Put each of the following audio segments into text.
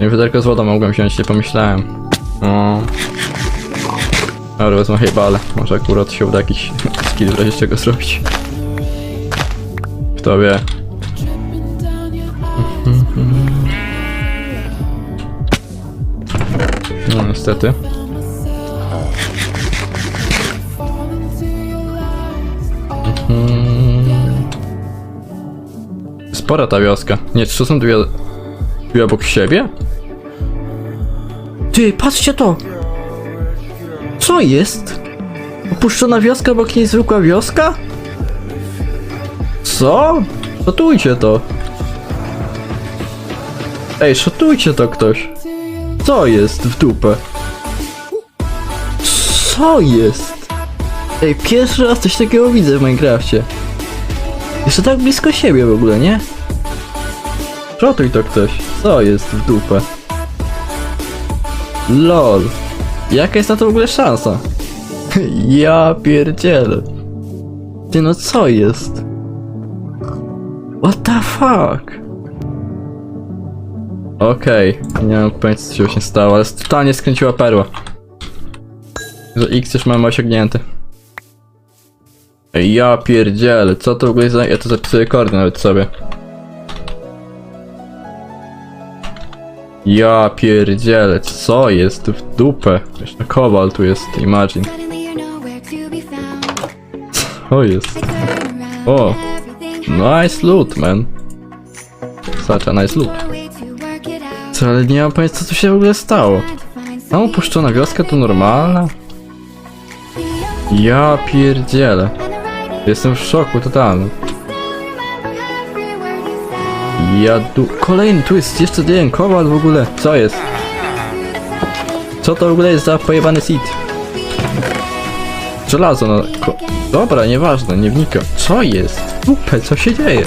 Nie wiaderko z wodą mogłem wziąć, nie pomyślałem. O. Dobra, wezmę hejbale. Może akurat się uda jakiś skill w razie czego zrobić. Kto wie. No niestety. Spora ta wioska. Nie, czy to są dwie... Dwie obok siebie? Ty, patrzcie to! Co jest? Opuszczona wioska obok niej zwykła wioska? Co? Szotujcie to! Ej, szotujcie to ktoś! Co jest w dupę? Co jest? Ej, pierwszy raz coś takiego widzę w Minecrafcie. Jeszcze tak blisko siebie w ogóle, nie? Szotuj to ktoś. Co jest w dupę? LOL. Jaka jest na to w ogóle szansa? ja pierdzielę. Ty no co jest? What the fuck? Okej, nie mam pojęcia co się stało, ale totalnie skręciła perła. Że X już mamy osiągnięty. Ja pierdzielę, co to w ogóle za... Ja to zapisuję kordy nawet sobie. Ja pierdzielę, co jest w dupę? Jeszcze kowal tu jest, imagine. Suddenly you're nowhere to be found. O jest. Oh. Nice loot, man. Such a nice loot. Co, ale nie mam pojęcia co tu się w ogóle stało. Tam opuszczona wioska to normalna? Ja pierdzielę. Jestem w szoku totalnym. Ja du... Kolejny, tu jest jeszcze jeden kowal w ogóle. Co jest? Co to w ogóle jest za pojebany seed? Żelazo no... Ko... Dobra, nieważne, nie wnikam. Co jest? Dupę, co się dzieje?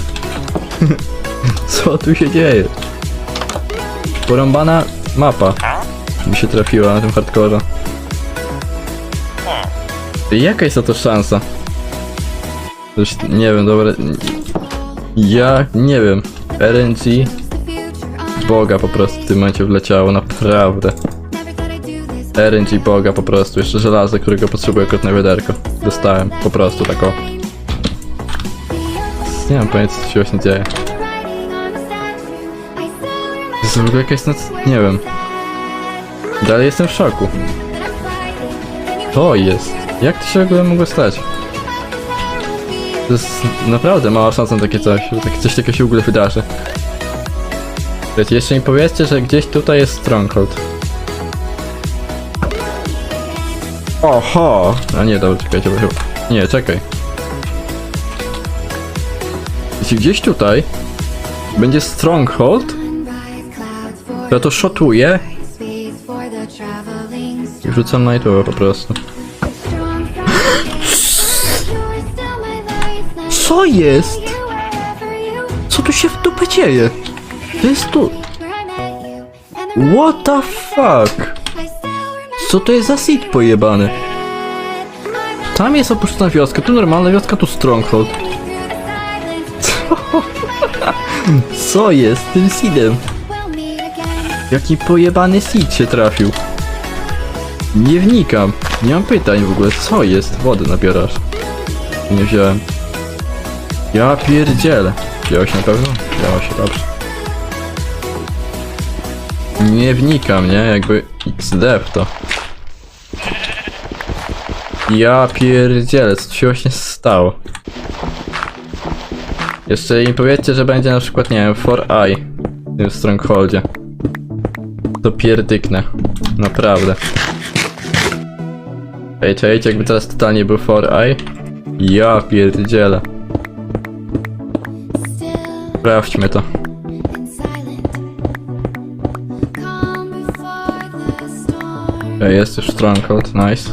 co tu się dzieje? Porąbana mapa mi się trafiła na tym hardkorze. Jaka jest na to szansa? Nie wiem, dobra. Ja nie wiem. RNG Boga po prostu w tym momencie wleciało, naprawdę. RNG Boga po prostu, jeszcze żelazo, którego potrzebuję kot na wiaderko. Dostałem, po prostu tak o. Nie mam pojęcia co się właśnie dzieje. Jest w ogóle jakaś noc... nie wiem. Dalej jestem w szoku. To jest. Jak to się w ogóle mogło stać? To jest naprawdę mała szansa na takie coś, że takie coś takiego się w ogóle wydarzy. Wiecie, jeszcze mi powiedzcie, że gdzieś tutaj jest Stronghold. Oho! A nie, dobra, czekajcie, bo chyba... Nie, czekaj. Jeśli gdzieś tutaj będzie Stronghold, to ja to szotuję i wrzucam na YouTube po prostu. Co jest? Co tu się w dupę dzieje? To jest tu... What the fuck? Co to jest za seed pojebany? Tam jest opuszczona wioska, tu normalna wioska, tu Stronghold. Co? Co jest z tym seedem? Jaki pojebany seed się trafił? Nie wnikam. Nie mam pytań w ogóle. Co jest? Wody nabierasz. Nie wziąłem. Ja pierdzielę. Wziąłeś na pewno? Wzięło się dobrze. Nie wnikam, nie? Jakby XD w to. Ja pierdzielę, co się właśnie stało? Jeszcze im powiedzcie, że będzie na przykład, nie wiem, 4i w tym Strongholdzie. To pierdyknę. Naprawdę. Ej, czekajcie, jakby teraz totalnie był 4i. Ja pierdzielę. Sprawdźmy to. Ej, jest już Stronghold, nice.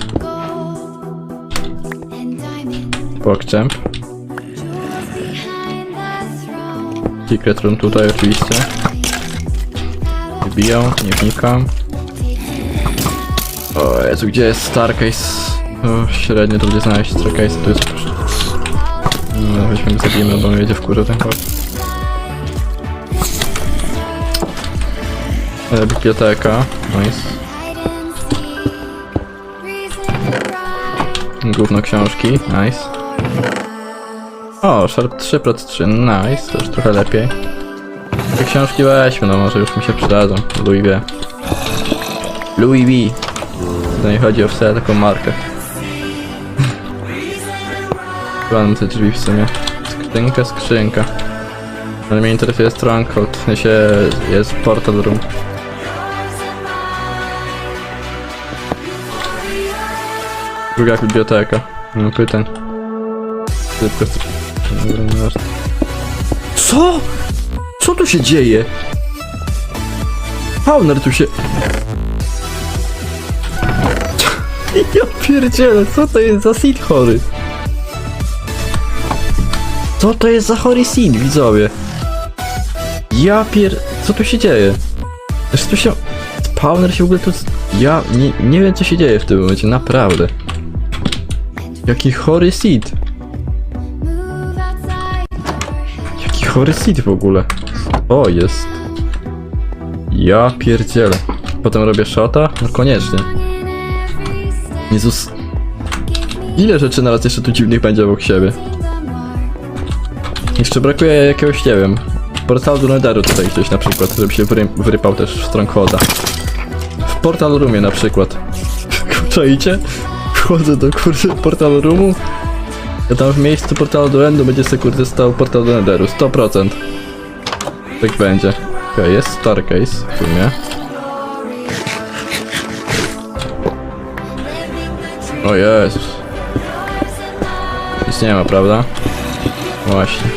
PogChamp. Secret room tutaj oczywiście. Wbiją, nie wnikam. O Jezu, gdzie jest Starcase? O, średnio to będzie znaleźć Starcase, tu jest... No, weźmy go zabijemy, bo mnie jedzie w kurze ten chłop. E, biblioteka. Nice. Gówno książki. Nice. O, Sharp 3 Pro 3. Nice. To już trochę lepiej. Te książki weźmy, no może już mi się przydadzą. Louis V. Louis V. To nie chodzi o wcale taką markę. Mam te drzwi w sumie. Skrzynka, skrzynka. Ale mnie interesuje Stronghold, w sensie jest portal room. Druga biblioteka. Mam pytań. Co? Co tu się dzieje? Fauner tu się... Ja pierdzielę, co to jest za seed chory? Co to jest za chory seed, widzowie? Ja pier... Co tu się dzieje? Zresztą tu się... Spawner się w ogóle tu... Ja nie, nie wiem co się dzieje w tym momencie, naprawdę. Jaki chory seed. Jaki chory seed w ogóle. O, jest. Ja pierdzielę. Potem robię shota? No koniecznie. Jezus, ile rzeczy naraz jeszcze tu dziwnych będzie obok siebie. Jeszcze brakuje jakiegoś, nie wiem, portalu do Netheru tutaj gdzieś na przykład, żeby się wry, wyrypał też w Strongholda. W Portal Roomie na przykład. Czajcie? Wchodzę do kurde Portal Roomu. Ja tam w miejscu portalu do Endu będzie sobie kurde stał portal do Netheru, 100%. Tak będzie. Okej, jest Starcase w sumie. O Jezus. Nic nie ma, prawda? Właśnie.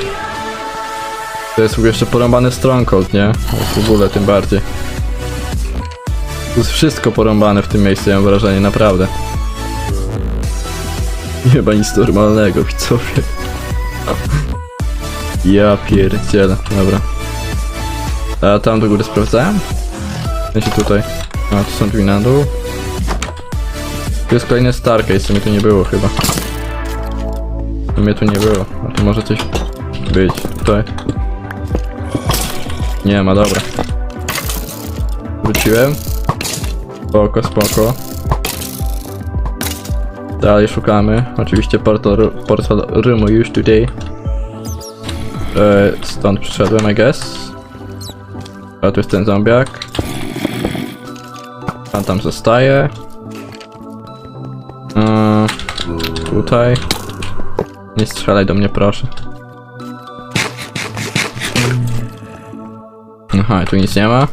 To jest w ogóle jeszcze porąbany Stronghold, nie? To jest w ogóle tym bardziej. Tu jest wszystko porąbane w tym miejscu, ja mam wrażenie, naprawdę. Chyba nic normalnego, widzowie. Ja pierdzielę, dobra. A tam do góry sprawdzałem? W sensie tutaj. A, tu są drzwi na dół. Tu jest kolejny Starcase, co mnie tu nie było chyba. Mnie tu nie było, a tu może coś być tutaj. Nie ma, dobra. Wróciłem. Spoko, spoko. Dalej szukamy. Oczywiście portal, portal roomu już tutaj. E, stąd przyszedłem, I guess. A tu jest ten zombiak. Pan tam zostaje. E, tutaj. Nie strzelaj do mnie, proszę. Aha, tu nic nie ma.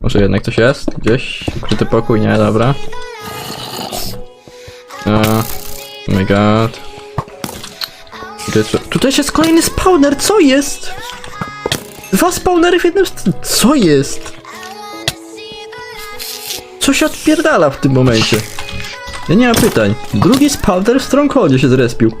Może jednak coś jest? Gdzieś? Ukryty pokój? Nie, dobra. Uh, oh my god. Tutaj jest kolejny spawner, co jest? Dwa spawnery w jednym... Co jest? Co się odpierdala w tym momencie? Ja nie mam pytań. Drugi spawner w Strongholdzie się zrespił.